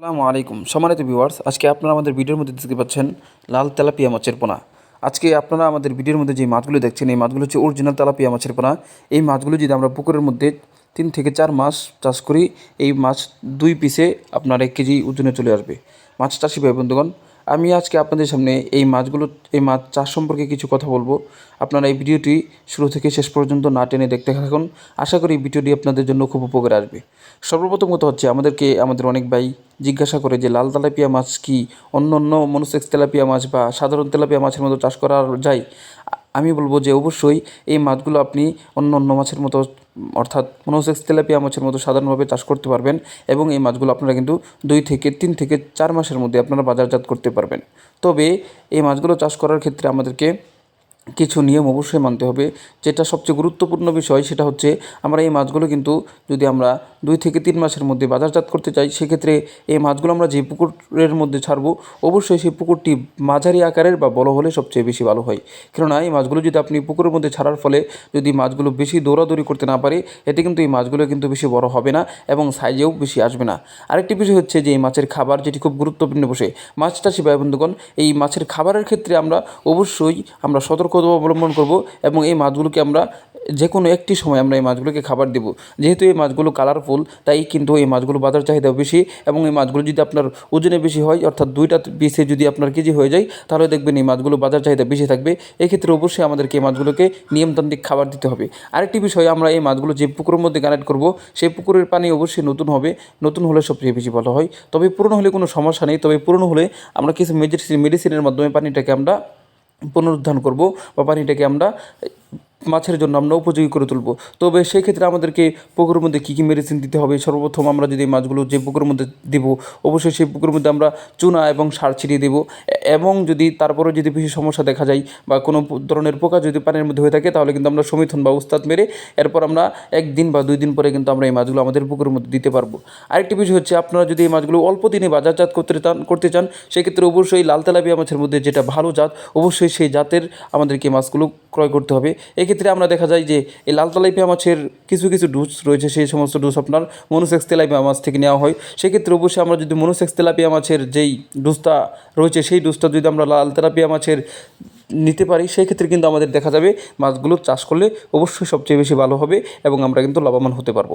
আসসালামু আলাইকুম। সম্মানিত ভিউয়ার্স, আজকে আপনারা আমাদের ভিডিওর মধ্যে দেখতে পাচ্ছেন লাল তেলাপিয়া মাছের পোনা। আজকে আপনারা আমাদের ভিডিওর মধ্যে যে মাছগুলো দেখছেন, এই মাছগুলো হচ্ছে অরিজিনাল তেলাপিয়া মাছের পোনা। এই মাছগুলো যদি আমরা পুকুরের মধ্যে তিন থেকে চার মাস চাষ করি, এই মাছ দুই পিসে আপনার এক কেজি ওজনে চলে আসবে। মাছ চাষি ভাই, বন্ধুগণ, আমি আজকে আপনাদের সামনে এই মাছগুলো, এই মাছ চাষ সম্পর্কে কিছু কথা বলব। আপনারা এই ভিডিওটি শুরু থেকে শেষ পর্যন্ত না টেনে দেখতে থাকুন। আশা করি ভিডিওটি আপনাদের জন্য খুব উপকারে আসবে। সর্বপ্রথম কথা হচ্ছে, আমাদেরকে, আমাদের অনেক ভাই জিজ্ঞাসা করে যে, লাল তেলাপিয়া মাছ কি অন্য অন্য মনোসেক্স তেলাপিয়া মাছ বা সাধারণ তেলাপিয়া মাছের মতো চাষ করা যায়? আমি বলব যে, অবশ্যই এই মাছগুলো আপনি অন্য অন্য মাছের মতো, অর্থাৎ মনোসেক্স তেলাপিয়া মাছের মতো সাধারণভাবে চাষ করতে পারবেন এবং এই মাছগুলো আপনারা কিন্তু দুই থেকে তিন থেকে চার মাসের মধ্যে আপনারা বাজারজাত করতে পারবেন। তবে এই মাছগুলো চাষ করার ক্ষেত্রে আমাদেরকে কিছু নিয়ম অবশ্যই মানতে হবে। যেটা সবচেয়ে গুরুত্বপূর্ণ বিষয় সেটা হচ্ছে, আমরা এই মাছগুলো কিন্তু যদি আমরা দুই থেকে তিন মাসের মধ্যে বাজারজাত করতে চাই, সেক্ষেত্রে এই মাছগুলো আমরা যে পুকুরের মধ্যে ছাড়বো, অবশ্যই সেই পুকুরটি মাঝারি আকারের বা বড় হলে সবচেয়ে বেশি ভালো হয়। কেননা এই মাছগুলো যদি আপনি পুকুরের মধ্যে ছাড়ার ফলে যদি মাছগুলো বেশি দৌড়াদৌড়ি করতে না পারে, এতে কিন্তু এই মাছগুলো কিন্তু বেশি বড় হবে না এবং সাইজেও বেশি আসবে না। আরেকটি বিষয় হচ্ছে যে এই মাছের খাবার যেটি খুব গুরুত্বপূর্ণ বসে মাছ চাষি ভাই বন্ধুগণ, এই মাছের খাবারের ক্ষেত্রে আমরা অবশ্যই আমরা সতর্কতা অবলম্বন করব এবং এই মাছগুলোকে আমরা যে কোনো একটি সময় আমরা এই মাছগুলোকে খাবার দেব। যেহেতু এই মাছগুলো কালারফুল তাই কিন্তু এই মাছগুলো বাজার চাহিদা বেশি এবং এই মাছগুলো যদি আপনার ওজনে বেশি হয়, অর্থাৎ দুইটা পিসে যদি আপনার কেজি হয়ে যায়, তাহলে দেখবেন এই মাছগুলো বাজার চাহিদা বেশি থাকবে। এক্ষেত্রে অবশ্যই আমাদেরকে এই মাছগুলোকে নিয়মতান্ত্রিক খাবার দিতে হবে। আরেকটি বিষয়, আমরা এই মাছগুলো যে পুকুরের মধ্যে কানেক্ট করব, সেই পুকুরের পানি অবশ্যই নতুন হবে। নতুন হলে সবচেয়ে বেশি ভালো হয়। তবে পুরনো হলে কোনো সমস্যা নেই। তবে পুরনো হলে আমরা কিছু মেডিসিন মেডিসিনের মাধ্যমে পানিটাকে আমরা পুনরুদ্ধার করব বা পানিটাকে আমরা মাছের জন্য আমরা উপযোগী করে তুলব। তবে সেই ক্ষেত্রে আমাদেরকে পুকুরের মধ্যে কী কী মেডিসিন দিতে হবে? সর্বপ্রথম আমরা যদি মাছগুলো যে পুকুরের মধ্যে দেব, অবশ্যই সেই পুকুরের মধ্যে আমরা চুনা এবং সার ছিটিয়ে দেবো। এবং যদি তারপরেও যদি বেশি সমস্যা দেখা যায় বা কোনো ধরনের পোকা যদি পানির মধ্যে হয়ে থাকে, তাহলে কিন্তু আমরা সমিথন বা উস্তাদ মেরে এরপর আমরা একদিন বা দুই দিন পরে কিন্তু আমরা এই মাছগুলো আমাদের পুকুরের মধ্যে দিতে পারব। আরেকটি বিষয় হচ্ছে, আপনারা যদি এই মাছগুলো অল্প দিনে বাজারজাত করতে চান করতে চান, সেক্ষেত্রে অবশ্যই লাল তেলাপিয়া মাছের মধ্যে যেটা ভালো জাত, অবশ্যই সেই জাতের আমাদেরকে মাছগুলো ক্রয় করতে হবে। এক্ষেত্রে আমরা দেখা যায় যে এই লাল তেলাপিয়া মাছের কিছু কিছু ডুস রয়েছে, সেই সমস্ত ডুস আপনার মনোসেক্স তেলাপিয়া মাছ থেকে নেওয়া হয়। সেক্ষেত্রে অবশ্যই আমরা যদি মনোসেক্স তেলাপিয়া মাছের যেই ডুসটা রয়েছে, সেই ডুসটা যদি আমরা লাল তেলাপিয়া মাছের নিতে পারি সেই ক্ষেত্রে কিন্তু আমাদের দেখা যাবে মাছগুলো চাষ করলে অবশ্যই সবচেয়ে বেশি ভালো হবে এবং আমরা কিন্তু লাভবান হতে পারব।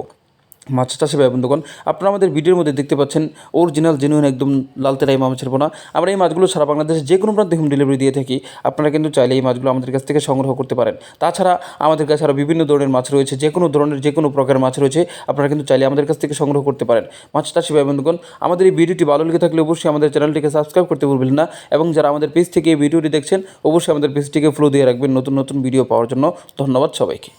মাছ চাষি ভাই, বন্ধুগণ। আপনারা আমাদের ভিডিওর মধ্যে দেখতে পাচ্ছেন অরিজিনাল জেনুইন একদম লাল তেলাই মাছের পোনা। আমরা এই মাছগুলো সারা বাংলাদেশে যে কোনো প্রান্তে হোম ডেলিভারি দিয়ে থাকি। আপনারা কিন্তু চাইলে এই মাছগুলো আমাদের কাছ থেকে সংগ্রহ করতে পারেন। তাছাড়া আমাদের কাছে আরও বিভিন্ন ধরনের মাছ রয়েছে, যে কোনো ধরনের, যে কোনো প্রকারের মাছ রয়েছে, আপনারা কিন্তু চাইলে আমাদের কাছ থেকে সংগ্রহ করতে পারেন। মাছ চাষি ভাই, বন্ধুগণ, আমাদের এই ভিডিওটি ভালো লেগে থাকলে অবশ্যই আমাদের চ্যানেলটিকে সাবস্ক্রাইব করতে ভুলবেন না এবং যারা আমাদের পেজ থেকে এই ভিডিওটি দেখছেন, অবশ্যই আমাদের পেজটিকে ফ্লো দিয়ে রাখবেন নতুন নতুন ভিডিও পাওয়ার জন্য। ধন্যবাদ সবাইকে।